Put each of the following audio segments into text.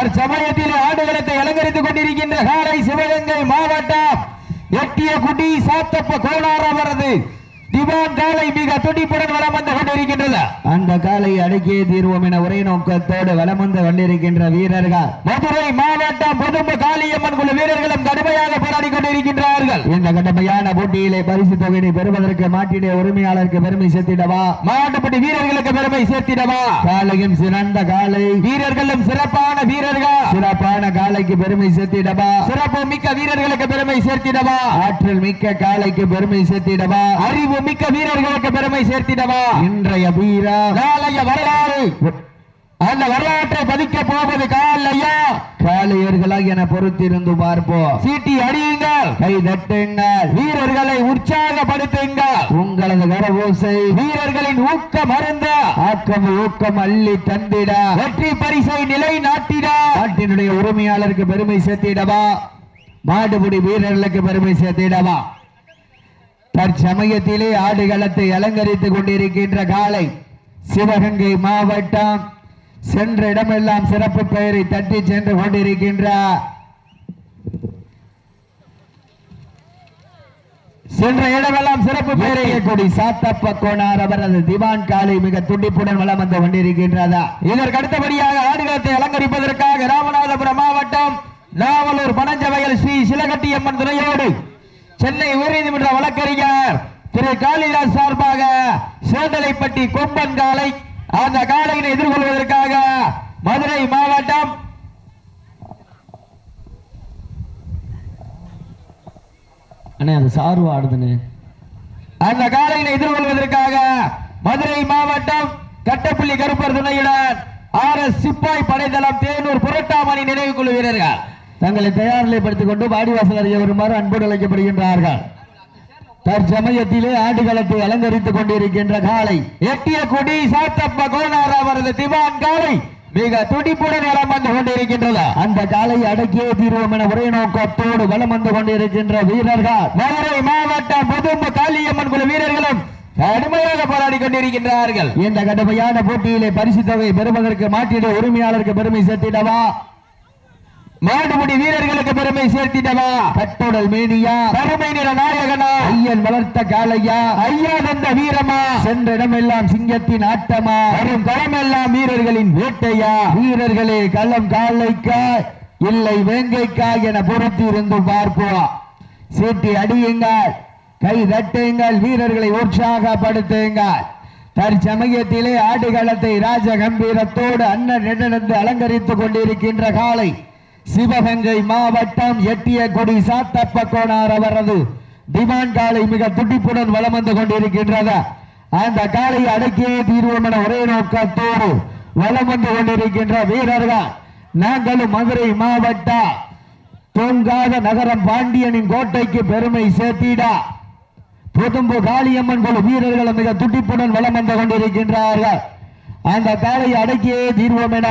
தற்சமயத்தில் ஆடுகளத்தை அலங்கரித்துக் கொண்டிருக்கின்ற காலை சிவகங்கை மாவட்டம் எட்டிய குடி சாத்தப்ப கோளாறு அவரது திவான் காலை மிக துடிப்புடன் வலம் வந்து கொண்டிருக்கின்றது. அந்த காலை அடக்கியே தீர்வோம் என ஒரே நோக்கத்தோடு வலம் வந்து கொண்டிருக்கின்ற வீரர்கள். மதுரை மாவட்டம் புதும்பு காளியம்மன் குழு வீரர்களும் கடுமையாக போராடி கொண்டிருக்கின்றார்கள். இந்த கடுமையான போட்டியிலே பரிசு தொகையை பெறுவதற்கு மாட்டிடைய உரிமையாளருக்கு பெருமை சேர்த்திடவா? மாவட்டப்பட்டி வீரர்களுக்கு பெருமை சேர்த்திடவா? காலையும் சிறந்த காலை. வீரர்களும் சிறப்பான வீரர்கள். சிறப்பான காலைக்கு பெருமை சேர்த்திடவா? சிறப்பு மிக்க வீரர்களுக்கு பெருமை சேர்த்திடவா? ஆற்றல் மிக்க காலைக்கு பெருமை சேர்த்திடவா? அறிவு மிக்க வீரர்களுக்கு பெருமை சேர்த்திடவா? இன்றைய வீரா நாளைய வரலாறு. அந்த வரலாற்றை பதிக்க போவது காலையா? காளையர்களாக என பொறுத்திருந்து பார்ப்போம். சீட்டி அடியுங்கள். கை தட்டுங்கள். வீரர்களை உற்சாகப்படுத்துங்கள். உங்களது கரபூசை வீரர்களின் ஊக்கம் அருந்த. ஆக்கம் ஊக்கம் அள்ளி தந்திட. வெற்றி பரிசை நிலை நாட்டிட நாட்டினுடைய உரிமையாளருக்கு பெருமை சேர்த்திடவா? மாடுபிடி வீரர்களுக்கு பெருமை சேர்த்திடவா? தற்சமயத்திலே ஆடுகளத்தை அலங்கரித்துக் கொண்டிருக்கின்ற காலை சிவகங்கை மாவட்டம். சென்ற இடமெல்லாம் சிறப்பு பெயரை தட்டி சென்று கொண்டிருக்கின்ற சென்ற இடமெல்லாம் சிறப்பு பெயரை கொடி சாத்தப்ப கோனார் அவரது திவான் காலை மிக துடிப்புடன் வளம் வந்து கொண்டிருக்கின்றதா? இதற்கு அடுத்தபடியாக ஆடுகளத்தை அலங்கரிப்பதற்காக ராமநாதபுரம் மாவட்டம் நாவலூர் பனஞ்சவயல் ஸ்ரீ சிலகட்டியம்மன் துணையோடு சென்னை உயர்நீதிமன்ற வழக்கறிஞர் திரு காளிதாஸ் சார்பாக சேண்டலைப்பட்டி கொம்பன் காலை அந்த காலையினை எதிர்கொள்வதற்காக மதுரை மாவட்டம் அண்ணே அது சார்பு ஆடுதுன்னு அந்த காலையினை எதிர்கொள்வதற்காக மதுரை மாவட்டம் கட்டப்பள்ளி கருப்பர் துணையுடன் ஆர் எஸ் சிப்பாய் படைதளம் தேனூர் புரட்டாமணி நினைவு குழு வீரர்கள். தங்களை தயார் நிலைப்படுத்திக் கொண்டு வாடிவாசல் அறிய வருமாறு அன்போடு அழைக்கப்படுகின்றார்கள். தற்சமயத்திலே ஆடுகளத்தை அலங்கரித்துக் கொண்டிருக்கின்ற காலை எட்டிய கொடி சாத்தப்ப கோனார் அவரது திவான் காலை மிக துடிப்புடன் வலம் வந்து கொண்டிருக்கின்றது. அந்த காலை அடக்கியே தீர்வோம் என ஒரே நோக்கத்தோடு வலம் வந்து கொண்டிருக்கின்ற வீரர்கள். மதுரை மாவட்டம் முதும்பு காளியம்மன் குழு வீரர்களும் கடுமையாக போராடி கொண்டிருக்கின்றார்கள். இந்த கடுமையான போட்டியிலே பரிசு தொகை பெறுவதற்கு மாற்றிட உரிமையாளருக்கு பெருமை சேர்த்திடவா? மாடுபிடி வீரர்களுக்கு பெருமை சேர்த்திடவா? கட்டுடல் மேனியா. கருமை நிற நாயகனா? ஐயன் வளர்த்த காளையா? ஐயா தந்த வீரமா? சென்ற இடமெல்லாம் சிங்கத்தின் ஆட்டமா? வரும் களமெல்லாம் வீரர்களின் வேட்டையா? வீரர்களே களம் காளைக்கா இல்லை வேங்கைக்கா என பொறுத்து இருந்து பார்ப்போம். சீட்டி அடியுங்கள் கை தட்டுங்கள் வீரர்களை உற்சாகப்படுத்துங்கள். தற்சமயத்திலே ஆடுகளத்தை ராஜ கம்பீரத்தோடு அண்ணன் நடந்து அலங்கரித்துக் கொண்டிருக்கின்ற காலை சிவகங்கை மாவட்டம் எட்டிய கொடி சாத்தப்பக்கோனார் அவரது திவான் காலை மிக துடிப்புடன் வலம் வந்து கொண்டிருக்கின்றது. அந்த காலை அடக்கியே தீர்வோம் என ஒரே நோக்கத்தோடு வலம் வந்து கொண்டிருக்கின்ற வீரர்கள் நாங்களும் மதுரை மாவட்டம் தொங்காத நகரம் பாண்டியனின் கோட்டைக்கு பெருமை சேர்த்திடா புதும்பு காளியம்மன் குழு வீரர்கள் மிக துடிப்புடன் வலம் வந்து கொண்டிருக்கின்றார்கள். அந்த காலை அடக்கியே தீர்வோம் என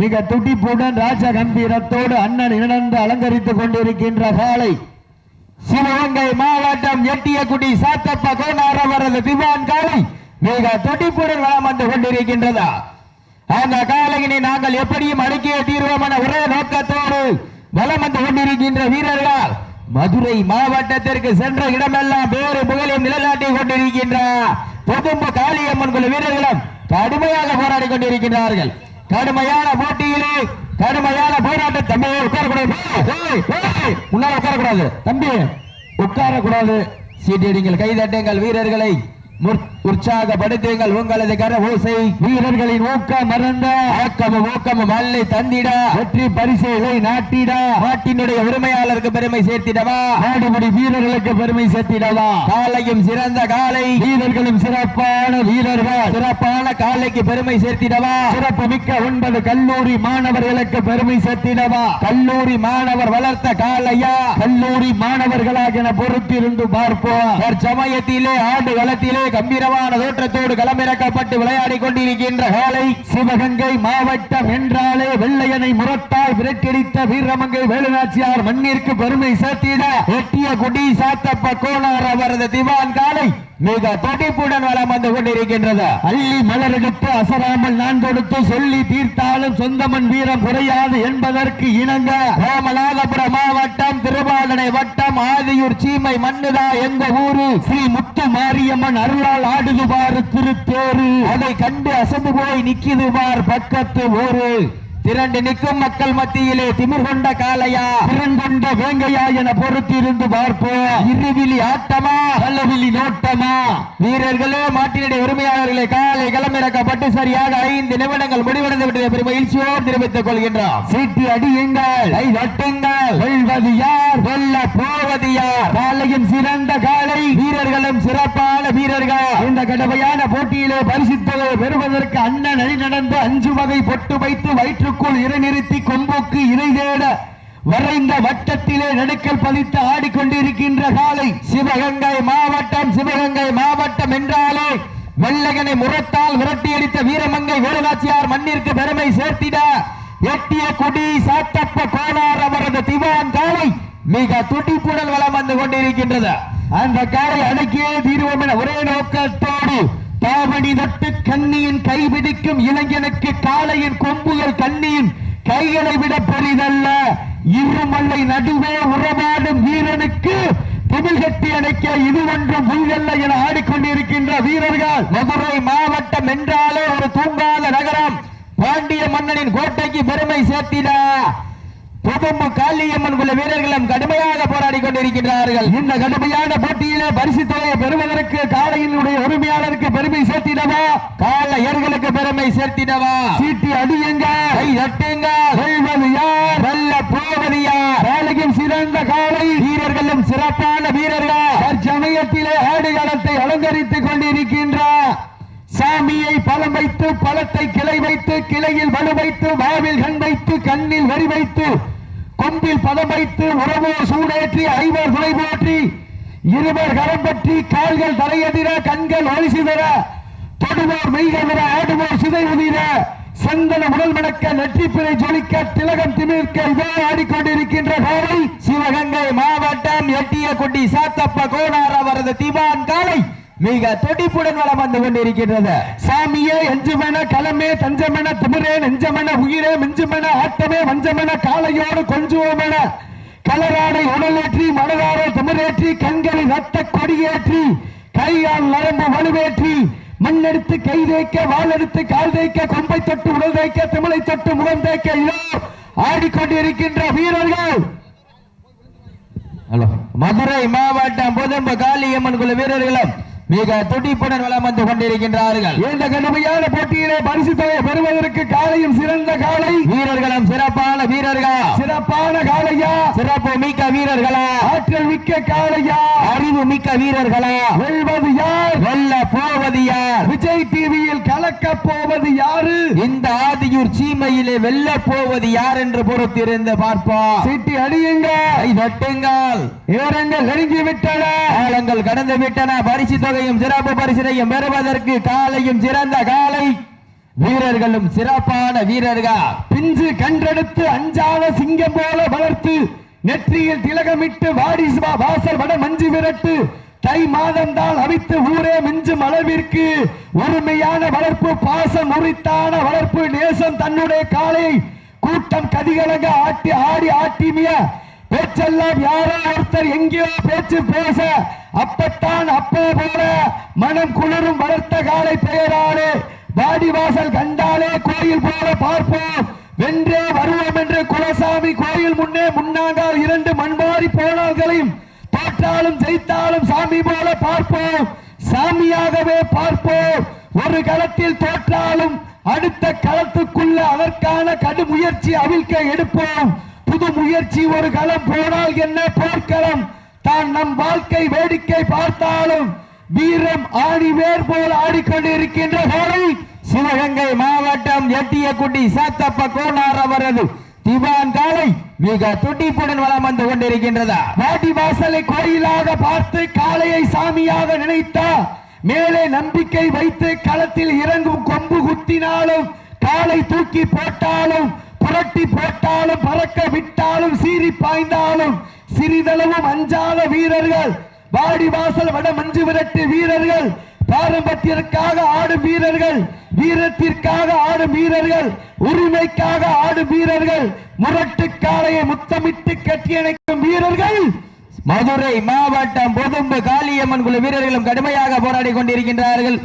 மிக துடிப்புடன் ராஜ கம்பீரத்தோடு அண்ணன் இணைந்து அலங்கரித்துக் கொண்டிருக்கின்ற காலை. சிவகங்கை மாவட்டம் எட்டிய குடி சாத்தப்ப கோனார் அவரது திவான் காலை மிக துடிப்புடன் வலம் வந்து கொண்டிருக்கின்றதா. அந்த காலையினை நாங்கள் எப்படியும் அடுக்கிய தீர்வோம் என ஒரே நோக்கத்தோடு வலம் வந்து கொண்டிருக்கின்ற வீரர்களால் மதுரை மாவட்டத்திற்கு சென்ற இடமெல்லாம் வேறு புகழையும் நிலநாட்டிக் கொண்டிருக்கின்ற பொதும்பு காளியம்மன் குழு வீரர்களும் கடுமையாக போராடி கொண்டிருக்கின்றார்கள். கடுமையான போட்டியிலே கடுமையான போராட்டம் தம்பி உட்காரக்கூடாது. உன்னால உட்காரக்கூடாது. தம்பி உட்காரக்கூடாது. சீட்டிடுங்கள் கைதட்டுங்கள் வீரர்களை முற்- உற்சாகப்படுத்துங்கள் உங்களது கர ஓசை. வீரர்களின் ஊக்கம் மறந்த ஆக்கமும் ஊக்கமும் அல்லை தந்திட. வெற்றி பரிசுகளை நாட்டிட. நாட்டினுடைய உரிமையாளருக்கு பெருமை சேர்த்திடவா? நாடுபடி வீரர்களுக்கு பெருமை சேர்த்திடவா? காலையும் சிறந்த காலை. வீரர்களும் சிறப்பான வீரர்கள். சிறப்பான காலைக்கு பெருமை சேர்த்திடவா? சிறப்பு மிக்க ஒன்பது கல்லூரி மாணவர்களுக்கு பெருமை சேர்த்திடவா? கல்லூரி மாணவர் வளர்த்த காலையா? கல்லூரி மாணவர்களாக என பொறுத்திருந்து பார்ப்போம். தற்சமயத்திலே ஆண்டு களத்திலே கம்பீரமான தோற்றத்தோடு களமிறக்கப்பட்டு விளையாடி கொண்டிருக்கின்ற காலை சிவகங்கை மாவட்டம் என்றாலே வெள்ளையனை முரட்டால் விரட்டடித்த வீரமங்கை வேலுநாச்சியார் மண்ணிற்கு பெருமை சேர்த்திட எட்டிய குடி சாத்தப்ப கோனார் அவரது திவான் காலை மிக துடிப்புடன் வளம் வந்து கொண்டிருக்கின்றது. அள்ளி மலரெடுத்து அசராமல் நான் கொடுத்து சொல்லி தீர்த்தாலும் சொந்தமன் வீரம் குறையாது என்பதற்கு இணங்க ராமநாதபுரம் மாவட்டம் திருவாடனை வட்டம் ஆதியூர் சீமை மண்ணுதா எங்க ஊரு? ஸ்ரீ முத்து மாரியம்மன் அருளால் ஆடுதுபாறு திருத்தேரு அதை கண்டு அசந்து போய் நிக்கிதுபார் பக்கத்து ஊரு. திரண்டு நிற்கும் மக்கள் மத்தியிலே திமிர் கொண்ட காளையா திறன்கொண்ட வேங்கையா என பொறுத்திருந்து பார்ப்போம். இருவிழி ஆட்டமா பல்லவிழி நோட்டமா? வீரர்களே மாட்டினுடைய உரிமையாளர்களை காலை களமிறக்கப்பட்டு சரியாக ஐந்து நிமிடங்கள் முடிவடைந்து விட்டதை பெரும் மகிழ்ச்சியோடு தெரிவித்துக் கொள்கின்றோம். சீட்டி அடியுங்கள் கை தட்டுங்கள். வெல்வது யார்? வெல்ல போவது யார்? காலையும் சிறந்த காலை வீரர்களும் சிறப்பான வீரர்கள். இந்த கடமையான போட்டியிலே பரிசுத்தலை பெறுவதற்கு அண்ணன் நடந்து அஞ்சு வகை பொட்டு வைத்து வயிற்று கண்ணுக்குள் இறை நிறுத்தி கொம்புக்கு இறை தேட வரைந்த வட்டத்திலே நடுக்கல் பதித்து ஆடிக்கொண்டிருக்கின்ற காலை. சிவகங்கை மாவட்டம் சிவகங்கை மாவட்டம் என்றாலே வெள்ளகனை முரத்தால் விரட்டியடித்த வீரமங்கை வேலுநாச்சியார் மண்ணிற்கு பெருமை சேர்த்திட எட்டிய குடி சாத்தப்ப கோனார் அவரது திவான் காலை மிக துடிப்புடன் வளம் வந்து கொண்டிருக்கின்றது. அந்த காலை அடக்கியே தீர்வோம் என ஒரே நோக்கத்தோடு பாவணி தட்டு கண்ணியின் கைபிடிக்கும் இளைஞனுக்கு காளையின் கொம்புகள் கண்ணியின் கைகளை விட பெரிதல்ல. இருமல்லை நடுவே உறவாடும் வீரனுக்கு தமிழ் கட்டி அணைக்க இது ஒன்றும் முயல்ல என ஆடிக்கொண்டிருக்கின்ற வீரர்கள். மதுரை மாவட்டம் என்றாலே ஒரு தூங்காத நகரம். பாண்டிய மன்னனின் கோட்டைக்கு பெருமை சேர்த்தினார் புதும்பு காளியம்மன் குல வீரர்களும் கடுமையாக போராடி கொண்டிருக்கின்றார்கள். இந்த கடுமையான போட்டியிலே பரிசு தொகையை பெறுவதற்கு காளையினுடைய உரிமையாளருக்கு பெருமை சேர்த்திடவா? காளையர்களுக்கு பெருமை சேர்த்திடவா? சீட்டி அடியுங்க. கை தட்டுங்க. வெல்வது யார்? வெல்ல போவது யார்? காளையும் சிறந்த காளை. வீரர்களும் சிறப்பான வீரர்கள். தற்சமயத்திலே ஆடுகளத்தை அலங்கரித்துக் கொண்டிருக்கின்ற சாமியை பலம் வைத்து பழத்தை கிளை வைத்து கிளையில் வலு வைத்து வாவில் கண் வைத்து கண்ணில் வரி வைத்து கொம்பில் பதம் வைத்து உறவோ சூடேற்றி ஐவர் துணை போற்றி. இருவர் கரம் பற்றி கால்கள் தலையதிர கண்கள் ஒளி சிதற தொடுவோர் மெய்கவர ஆடுவோர் சிதை உதிர. சந்தன உடல் மணக்க நெற்றிப்பிரை ஜொலிக்க திலகம் திமிர்க்க இதோ ஆடிக்கொண்டிருக்கின்ற காலை. சிவகங்கை மாவட்டம் எட்டிய குட்டி சாத்தப்ப கோனார் அவரது திவான் காலை. மிக துடிப்புடன் வளம் வந்து கொண்டிருக்கின்றது. சாமியே எஞ்சுமென களமே தஞ்சமென திமிரே நெஞ்சமென உயிரே மிஞ்சுமென ஆட்டமே வஞ்சமென காலையோடு கொஞ்சுவோமென கலராடை உடலேற்றி மனதாரை திமிரேற்றி கண்களில் ரத்த கொடியேற்றி கையால் நரம்பு வலுவேற்றி மண்ணெடுத்து கை தேய்க்க வாழெடுத்து கால் தேய்க்க கொம்பை தொட்டு உடல் தேய்க்க திமிழை தொட்டு முகம் தேய்க்க இதோ ஆடிக்கொண்டிருக்கின்ற வீரர்கள். ஹலோ. மதுரை மாவட்டம் புதம்பு காளியம்மன் குழு வீரர்களும் மிக துடிப்புடன் வளம் வந்து கொண்டிருக்கின்றார்கள். இந்த கடுமையான போட்டியிலே பரிசு தொகை பெறுவதற்கு காலையும் சிறந்த காலை. வீரர்களும் சிறப்பான வீரர்கள்? சிறப்பான காளையா சிறப்பு மிக்க வீரர்களா? ஆற்றல் மிக்க காளையா அறிவு மிக்க வீரர்களா? வெல்வது யார்? வெல்ல போவது யார்? விஜய் டிவியில் கலக்க போவது யாரு? இந்த ஆதியூர் சீமையிலே வெல்ல போவது யார் என்று பொறுத்திருந்து பார்ப்போம். சீட்டி அடியுங்க கை தட்டுங்கள் நெருங்கி விட்டன. காலங்கள் கடந்து விட்டன. பரிசு தொகையும் சிறப்பு பரிசினையும் பெறுவதற்கு காலையும் சிறந்த காலை. வீரர்களும் சிறப்பான வீரர்கள். பிஞ்சு கன்றெடுத்து அஞ்சாத சிங்கம் போல வளர்த்து நெற்றியில் திலகமிட்டு வாடி சிவா வாசல் வட மஞ்சு விரட்டு. தை மாதம் தான் அவித்து ஊரே மிஞ்சும் அளவிற்கு. ஒருமையான வளர்ப்பு பாசம் உரித்தான வளர்ப்பு நேசம் தன்னுடைய காலை. கூட்டம் கதிகலங்க ஆட்டி ஆடி ஆட்டிமிய பேச்செல்லாம் யாரோ ஒருத்தர் எங்கேயோ பேச்சு பேச அப்பத்தான் அப்போ போல மனம் குளிரும் வளர்த்த காலை பெயராலே வாடிவாசல் கண்டாலே கோயில் போல பார்ப்போம். வென்றே வருவோம் என்று குலசாமி கோயில் முன்னே முன்னாங்கால் இரண்டு மண்பாரி போனார்களையும் தோற்றாலும் ஜெயித்தாலும் சாமி போல பார்ப்போம். சாமியாகவே பார்ப்போம். ஒரு களத்தில் தோற்றாலும் அடுத்த களத்துக்குள்ள அதற்கான கடும் முயற்சி அவிழ்க்க எடுப்போம். புது முயற்சி ஒரு களம் போனால் என்ன போர்க்களம்? தான் நம் வாழ்க்கை வேடிக்கை பார்த்தாலும் வீரம் ஆணி வேர் போல் ஆடிக்கொண்டிருக்கின்ற போரை சிவகங்கை மாவட்டம் எட்டிய குட்டி சாத்தப்ப கோனார் அவரது திவான் காலை மிக துடிப்புடன் வளம் வந்து கொண்டிருக்கின்றதா? வாடி வாசலை கோயிலாக பார்த்து காளையை சாமியாக நினைத்தா மேலே நம்பிக்கை வைத்து களத்தில் இறங்கும் கொம்பு குத்தினாலும் காலை தூக்கி போட்டாலும் புரட்டி போட்டாலும் பறக்க விட்டாலும் சீறி பாய்ந்தாலும் சிறிதளவும் அஞ்சாத வீரர்கள் வாடி வாசல் வட மஞ்சு விரட்டு வீரர்கள் பாரம்பரியத்திற்காக ஆடும் வீரர்கள் வீரத்திற்காக ஆடும் வீரர்கள் உரிமைக்காக ஆடும் வீரர்கள் முரட்டு காலையை முத்தமிட்டு கட்டியணைக்கும் வீரர்கள் மதுரை மாவட்டம் பொதும்பு காளியம்மன் குழு வீரர்களும் கடுமையாக போராடி கொண்டிருக்கின்றார்கள்.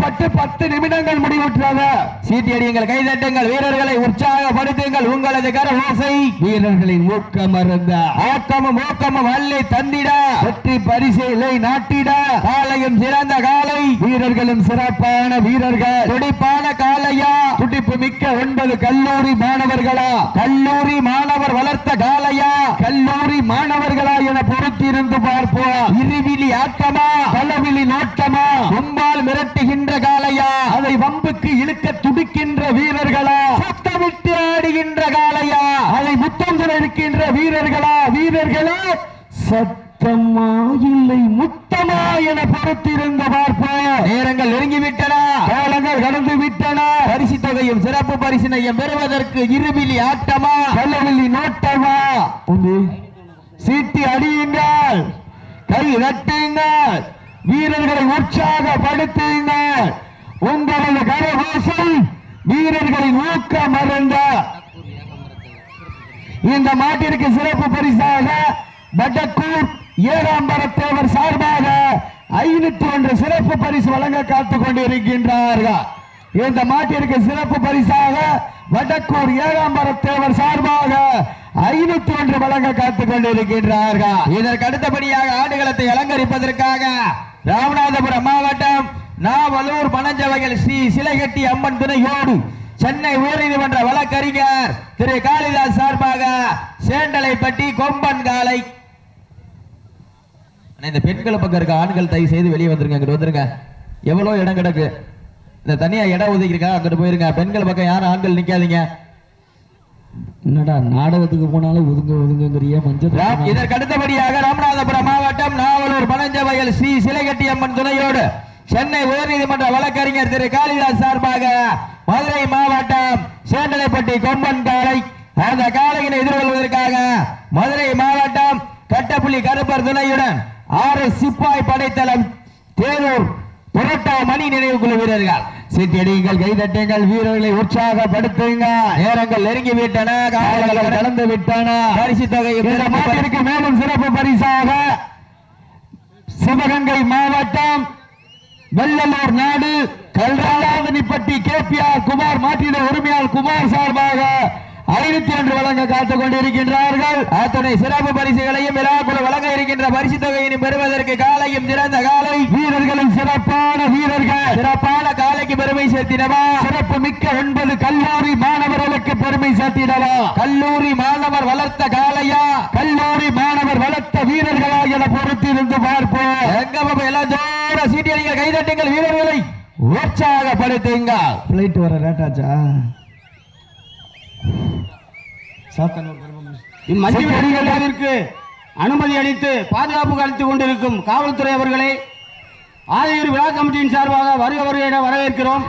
பட்டு பத்து நிமிடங்கள் முடிவுற்றது. சீட்டியடியுங்கள் கைதட்டுங்கள் வீரர்களை உற்சாகப்படுத்துங்கள். உங்களது கரவோசை வீரர்களின் ஊக்கம் அருந்த. ஆக்கமும் ஊக்கமும் அள்ளி தந்திட. வெற்றி பரிசைகளை நாட்டிட. காலையும் சிறந்த காலை. வீரர்களும் சிறப்பான வீரர்கள். துடிப்பான காலையா. துடிப்பு மிக்க ஒன்பது கல்லூரி மாணவர்களா. கல்லூரி மாணவர் வளர்த்த காலையா. கல்லூரி மாணவர்களா என பொறுத்திருந்து பார்ப்போம். இருவிழி ஆட்டமா பலவிழி நோட்டமா கும்பால் மிரட்டுகின்ற காலையா அதை வம்புக்கு இழுக்க துடிக்கின்ற வீரர்களா? சத்தமிட்டு ஆடுகின்ற காலையா அதை முத்தம் இருக்கின்ற வீரர்களா? வீரர்களா சத்தமா இல்லை முத்தமா என பொறுத்திருந்து பார்ப்போம். நேரங்கள் நெருங்கிவிட்டன. காலங்கள் கடந்து விட்டன பரிசு தொகையும் சிறப்பு பரிசினையும் பெறுவதற்கு இருவிழி ஆட்டமா? கல்லவில்லி நோட்டமா. சீட்டி அடியுங்கள். கை தட்டுங்கள் வீரர்களை உற்சாகப்படுத்துங்கள் உங்களது கரகோசம் வீரர்களின் ஊக்கம் மறந்த. இந்த மாட்டிற்கு சிறப்பு பரிசாக பட்டக்கூர் ஏகாம்பரத்தேவர் சார்பாக ஐநூத்தி ஒன்று சிறப்பு பரிசு வழங்க காத்துக் கொண்டிருக்கின்றார்கள். இந்த மாட்டிற்கு சிறப்பு பரிசாக வடக்கூர் ஏகாம்பரத்தேவர் சார்பாக ஐநூத்தி ஒன்று வழங்க காத்துக் கொண்டிருக்கின்றார்கள். இதற்கு அடுத்தபடியாக ஆடுகளத்தை அலங்கரிப்பதற்காக ராமநாதபுரம் மாவட்டம் நாவலூர் பனஞ்சவகையில் ஸ்ரீ சிலைகட்டி அம்மன் துணையோடு சென்னை உயர்நீதிமன்ற வழக்கறிஞர் திரு காளிதாஸ் சார்பாக சேண்டலைப்பட்டி கொம்பன் காலை. இந்த பெண்கள் பக்கம் இருக்க ஆண்கள் தயவு செய்து வெளியே வந்துருங்க அங்கிட்டு வந்துருங்க. எவ்வளோ இடம் கிடக்கு? இந்த தனியா இடம் ஒதுக்கிருக்கா அங்கிட்டு போயிருங்க. பெண்கள் பக்கம் யாரும் ஆண்கள் நிக்காதீங்க. என்னடா நாடகத்துக்கு போனாலும் ஒதுங்க ஒதுங்குங்கிறிய? மஞ்சள் இதற்கு அடுத்தபடியாக ராமநாதபுரம் மாவட்டம் நாவலூர் பனஞ்சவயல் ஸ்ரீ சிலைகட்டி அம்மன் துணையோடு சென்னை உயர்நீதிமன்ற வழக்கறிஞர் திரு காளிதாஸ் சார்பாக மதுரை மாவட்டம் சேண்டலைப்பட்டி கொம்பன் காலை அந்த காலையினை எதிர்கொள்வதற்காக மதுரை மாவட்டம் கட்டப்புள்ளி கருப்பர் துணையுடன் ஆறு சிப்பாய் படைத்தளம் தேரூர் புரட்டா மணி நினைவு குழு வீரர்கள். சீட்டடியுங்கள் கைதட்டுங்கள் வீரர்களை உற்சாகப்படுத்துங்கள் நேரங்கள் நெருங்கி விட்டன காலங்கள் கடந்து விட்டன. பரிசு தொகை மேலும் சிறப்பு பரிசாக சிவகங்கை மாவட்டம் வெள்ளலூர் நாடு கல்ராலாதனிப்பட்டி கேபிஆர் குமார் மாட்டின உரிமையாளர் குமார் சார்பாக ஐநூத்தி ஒன்று வழங்க காத்துக் கொண்டிருக்கின்றார்கள். அத்தனை சிறப்பு பரிசுகளையும் விழாக்குழு வழங்க இருக்கின்ற பரிசு தொகையினை பெறுவதற்கு காலையும் சிறந்த காலை. வீரர்களின் சிறப்பான வீரர்கள். சிறப்பான காலைக்கு பெருமை சேர்த்திடவா? சிறப்பு மிக்க ஒன்பது கல்லூரி மாணவர்களுக்கு பெருமை சேர்த்திடவா? கல்லூரி மாணவர் வளர்த்த காலையா? கல்லூரி மாணவர் வளர்த்த வீரர்களா என பொறுத்திருந்து பார்ப்போம். எங்க பாப்பா எல்லாம் ஜோர கைதட்டுங்கள் வீரர்களை. உற்சாகப்படுத்துங்க பிளைட் வர லேட்டாச்சா? இம்மஞ்சு அனுமதி அளித்து பாதுகாப்பு அளித்துக் கொண்டிருக்கும் காவல்துறை அவர்களை ஆதியூர் விழா கமிட்டியின் சார்பாக வருக வருக என வரவேற்கிறோம்.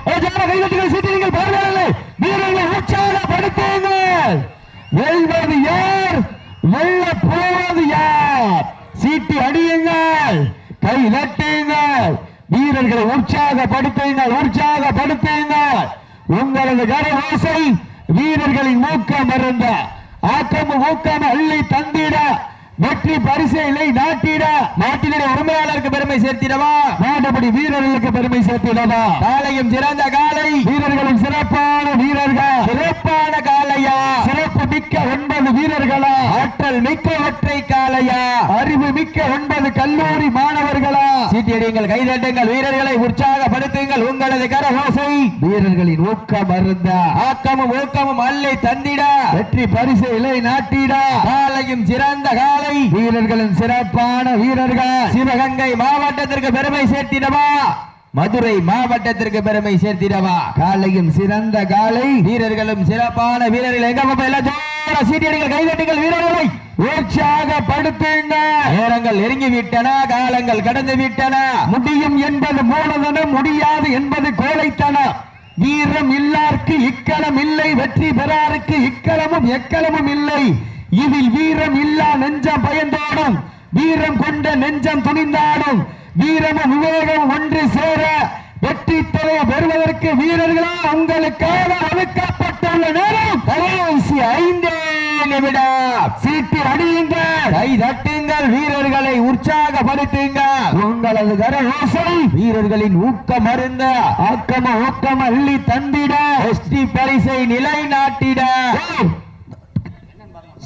வீரர்களை உற்சாகப்படுத்துங்கள். வெல்வது யார்? வெல்ல போவது யார்? சீட்டி அடியுங்கள் கை தட்டுங்கள். வீரர்களை உற்சாகப்படுத்துங்கள் உற்சாகப்படுத்துங்கள். உங்களது கரவாசை வீரர்களின் ஊக்கம் மறந்த ஆக்கம் ஊக்கம் அள்ளி தந்திட வெற்றி பரிசைகளை நாட்டிட. நாட்டினுடைய உரிமையாளருக்கு பெருமை சேர்த்திடவா? நாடுபடி வீரர்களுக்கு பெருமை சேர்த்திடவா? காலையும் சிறந்த காலை. வீரர்களும் சிறப்பான வீரர்கள். சிறப்பான காலையா? மிக்க ஒன்பது வீரர்களா? ஆற்றல் மிக்க ஒற்றை காலையா அறிவு மிக்க ஒன்பது கல்லூரி மாணவர்களா? சீட்டியடிங்கள் கைதட்டுங்கள் வீரர்களை உற்சாகப்படுத்துங்கள் உங்களது கரகோசை. வீரர்களின் ஊக்கம் அருந்த. ஆக்கமும் ஊக்கமும் அள்ளி தந்திட. வெற்றி பரிசு இலை நாட்டிட. காலையும் சிறந்த காலை வீரர்களும் சிறப்பான வீரர்கள். சிவகங்கை மாவட்டத்திற்கு பெருமை சேர்த்திடவா? மதுரை மாவட்டத்திற்கு பெருமை சேர்த்திடவா? காலையும் சிறந்த காலை. வீரர்களும் சிறப்பான வீரர்கள். எங்க சீட்டியடிகள் கைதட்டுங்கள் வீரர்களை உற்சாகப்படுத்துங்க நேரங்கள் நெருங்கி விட்டன காலங்கள் கடந்து விட்டன முடியும் என்பது மூலதனம் முடியாது என்பது கோழைத்தனம் வீரம் இல்லார்க்கு இக்களம் இல்லை வெற்றி பெறாருக்கு இக்களமும் எக்களமும் இல்லை. இதில் வீரம் இல்லா நெஞ்சம் பயந்தோடும் வீரம் கொண்ட நெஞ்சம் துணிந்தாடும். வீரமும் விவேகம் ஒன்று சேர வெற்றி தொகை பெறுவதற்கு வீரர்களா உங்களுக்காக ஒதுக்கப்பட்டுள்ள நேரம் கடைசி ஐந்தே நிமிடம். சீட்டி அடியுங்கள் கை தட்டுங்கள். வீரர்களை உற்சாகப்படுத்துங்கள். உங்களது கரவோசை வீரர்களின் ஊக்கம் அருந்த. ஆக்கம ஊக்கம் அள்ளி தந்திட. எஸ்டி பரிசை நிலைநாட்டிட.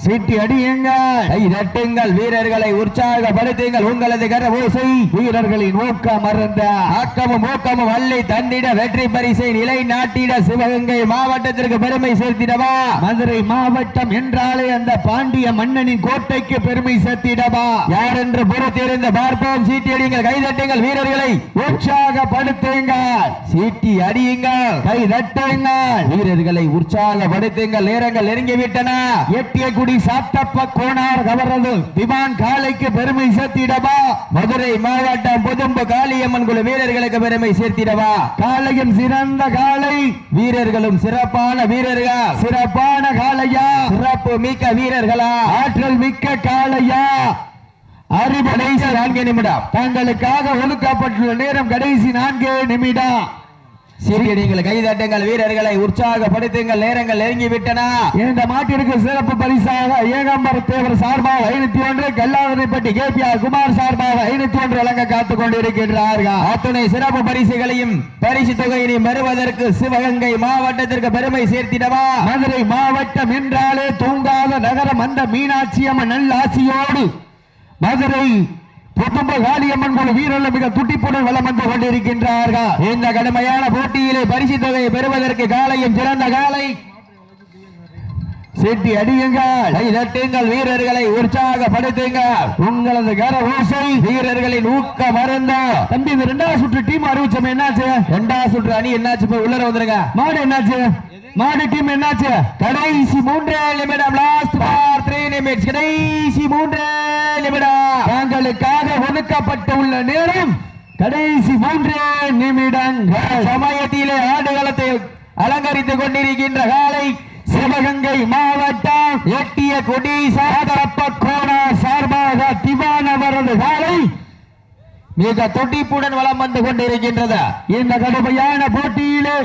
சீட்டி அடியுங்கள். கை நட்டுங்கள் வீரர்களை உற்சாகப்படுத்துங்கள். உங்களது கரவோசை வீரர்களின் ஊக்கம் மறந்த ஆக்கமும் ஊக்கமும் அள்ளி தந்திட வெற்றி பரிசை நிலை நாட்டிட. சிவகங்கை மாவட்டத்திற்கு பெருமை சேர்த்திடவா? மதுரை மாவட்டம் என்றாலே அந்த பாண்டிய மன்னனின் கோட்டைக்கு பெருமை சேர்த்திடவா? யார் என்று பொறுத்திருந்து பார்ப்போம். சீட்டி அடியுங்கள் கை தட்டுங்கள் வீரர்களை உற்சாகப்படுத்துங்கள். சீட்டி அடியுங்கள் கை தட்டுங்கள். வீரர்களை உற்சாகப்படுத்துங்கள். நேரங்கள் நெருங்கிவிட்டன. எட்டிய குடி சாத்தப்ப கோனார் கவரது திவான் காலைக்கு பெருமை சேர்த்திடவா? மதுரை மாவட்டம் புதும்பு காளியம்மன் குழு வீரர்களுக்கு பெருமை சேர்த்திடவா? காளையும் சிறந்த காளை. வீரர்களும் சிறப்பான வீரர்கள்? சிறப்பான காளையா? சிறப்பு மிக்க வீரர்களா? ஆற்றல் மிக்க காளையா? அறிவுடை நான்கு நிமிடம். தங்களுக்காக ஒதுக்கப்பட்டுள்ள நேரம் கடைசி நான்கே நிமிடம். சீட்டி அடியுங்கள் கை தட்டுங்கள் வீரர்களை உற்சாகப்படுத்துங்கள் நேரங்கள் நெருங்கிவிட்டன. இந்த மாட்டிற்கு சிறப்பு பரிசாக ஏகாம்பர தேவர் சார்பாக ஐநூத்தி ஒன்று Kallatharaipatti K P R Kumar சார்பாக ஐநூத்தி ஒன்று வழங்க காத்துக் கொண்டிருக்கின்றார்கள். அத்துணை சிறப்பு பரிசுகளையும் பரிசு தொகையினையும் பெறுவதற்கு சிவகங்கை மாவட்டத்திற்கு பெருமை சேர்த்திடவா? மதுரை மாவட்டம் என்றாலே தூங்காத நகரம் அந்த மீனாட்சி அம்மன் நல்ல ஆசியோடு மதுரை புதும்ப காளியம்மன் குழு வீரர்கள் மிக துட்டிப்புடன் வளம் வந்து கொண்டிருக்கின்றார்கள். இந்த கடுமையான போட்டியிலே பரிசு தொகையை பெறுவதற்கு காலையும் சிறந்த காலை. சீட்டி அடியுங்கள். தட்டுங்கள் வீரர்களை உற்சாகப்படுத்துங்கள். உங்களது கர ஓசை வீரர்களின் ஊக்க அருந்த தம்பி இந்த ரெண்டாவது சுற்று டீம் அறிவிச்சோம். என்னாச்சு? இரண்டாவது சுற்று அணி என்னாச்சு? போய் உள்ளர வந்துருங்க. மாடு என்னாச்சு? மாடு டீம் என்னாச்சு? கடைசி மூன்றே நிமிடம் லாஸ்ட் ஃபார் த்ரீ நிமிட்ஸ் கடைசி மூன்றே நிமிடம் தாங்களுக்காக ஒதுக்கப்பட்டுள்ள நேரம் கடைசி மூன்றே நிமிடங்கள். சமயத்திலே ஆடுகளத்தை அலங்கரித்துக் கொண்டிருக்கின்ற காலை சிவகங்கை மாவட்டம் எட்டிய கொடி சாதரப்ப கோணா சார்பாக திவான் அவரது காலை மிக துடிப்புடன் வலம் வந்து கொண்டிருக்கின்றது. இந்த கடுமையான போட்டியிலே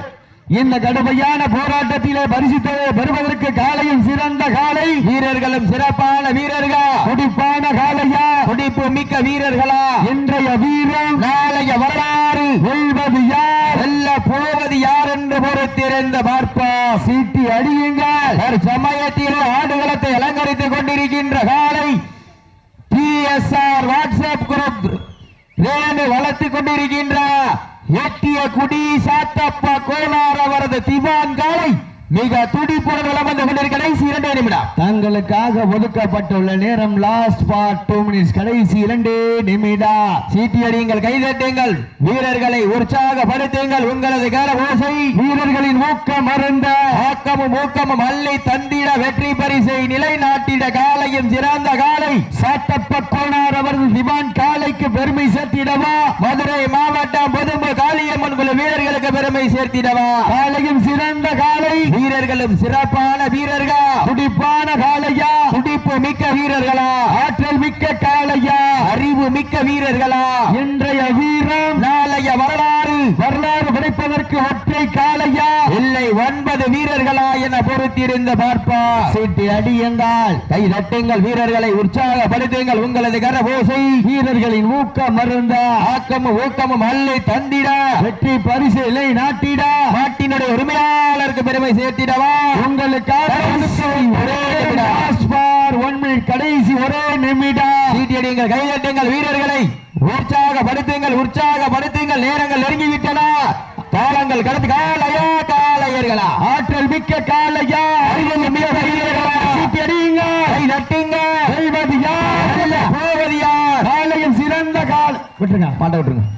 இந்த கடுமையான போராட்டத்திலே பரிசுத்ததை பெறுவதற்கு காலையும் சிறந்த காலை. வீரர்களும் சிறப்பான வீரர்கள்? துடிப்பான காலையா? துடிப்பு மிக்க வீரர்களா? இன்றைய வீரம் நாளைய வரலாறு. வெல்வது யார்? வெல்ல போவது யார் என்று பொறுத்திருந்த பார்ப்போம். சீட்டி அடியுங்கள். சமயத்திலே ஆடுகளத்தை அலங்கரித்துக் கொண்டிருக்கின்ற காலை. பிஎஸ்ஆர் வாட்ஸ்அப் குரூப் வளர்த்துக் கொண்டிருக்கின்ற எட்டிய குடி சாத்தப்பா கோலார் அவரது திவான் காலை மிக துடிப்புடன் வலம் வந்து கொண்டிருக்க கடைசி இரண்டே நிமிடம். தங்களுக்காக ஒதுக்கப்பட்டுள்ள நேரம் லாஸ்ட் ஃபார் டூ மினிட்ஸ் கடைசி இரண்டு நிமிடம். சீட்டி அடியுங்கள் கைதட்டுங்கள் வீரர்களை உற்சாகப்படுத்துங்கள். உங்களது கால ஓசை. வீரர்களின் ஊக்கம் மறந்த ஆக்கமும் ஊக்கமும் அள்ளி தந்திட வெற்றி பரிசை நிலைநாட்டிட காலையும் சிறந்த காலை. சாட்டப்ப கோணார் அவரது திவான் காலைக்கு பெருமை சேர்த்திடவா? மதுரை மாவட்டம் பொதும்பு காளியம்மன் குழு வீரர்களுக்கு பெருமை சேர்த்திடவா? காலையும் சிறந்த காலை. வீரர்களும் சிறப்பான வீரர்கள்? துடிப்பான காலையா? துடி துடிப்பு மிக்க வீரர்களா? ஆற்றல் மிக்க காலையா அறிவு மிக்க வீரர்களா? இன்றைய வீரம் நாளைய வரலாறு. வரலாறு படைப்பதற்கு ஒற்றை காலையா இல்லை ஒன்பது வீரர்களா என பொறுத்திருந்து பார்ப்பா. சீட்டி அடியுங்கள் கை தட்டுங்கள் வீரர்களை உற்சாகப்படுத்துங்கள் உங்களது கரபோசை வீரர்களின் ஊக்கம் மருந்த ஆக்கமும் ஊக்கமும் அள்ளி தந்திட. வெற்றி பரிசு இலை நாட்டிட. நாட்டினுடைய உரிமையாளருக்கு பெருமை சேர்த்திடவா. உங்களுக்காக கடைசி ஒரே for one minute. கடைசி ஒரே நிமிடம். சீட்டியடிங்கள் கைதட்டுங்கள் வீரர்களை. உற்சாகப்படுத்துங்கள் உற்சாகப்படுத்துங்கள் நேரங்கள் நெருங்கிவிட்டன. காலங்கள் கடந்து காலையா காலையர்களா? ஆற்றல் மிக்க காலையா? அறிவு மிக்க வீரர்களா? சீட்டி அடியுங்க கை தட்டுங்க வெல்வது யார்? போவது யார்? சிறந்த கால். விட்டுருங்க. பாட்ட விட்டுருங்க.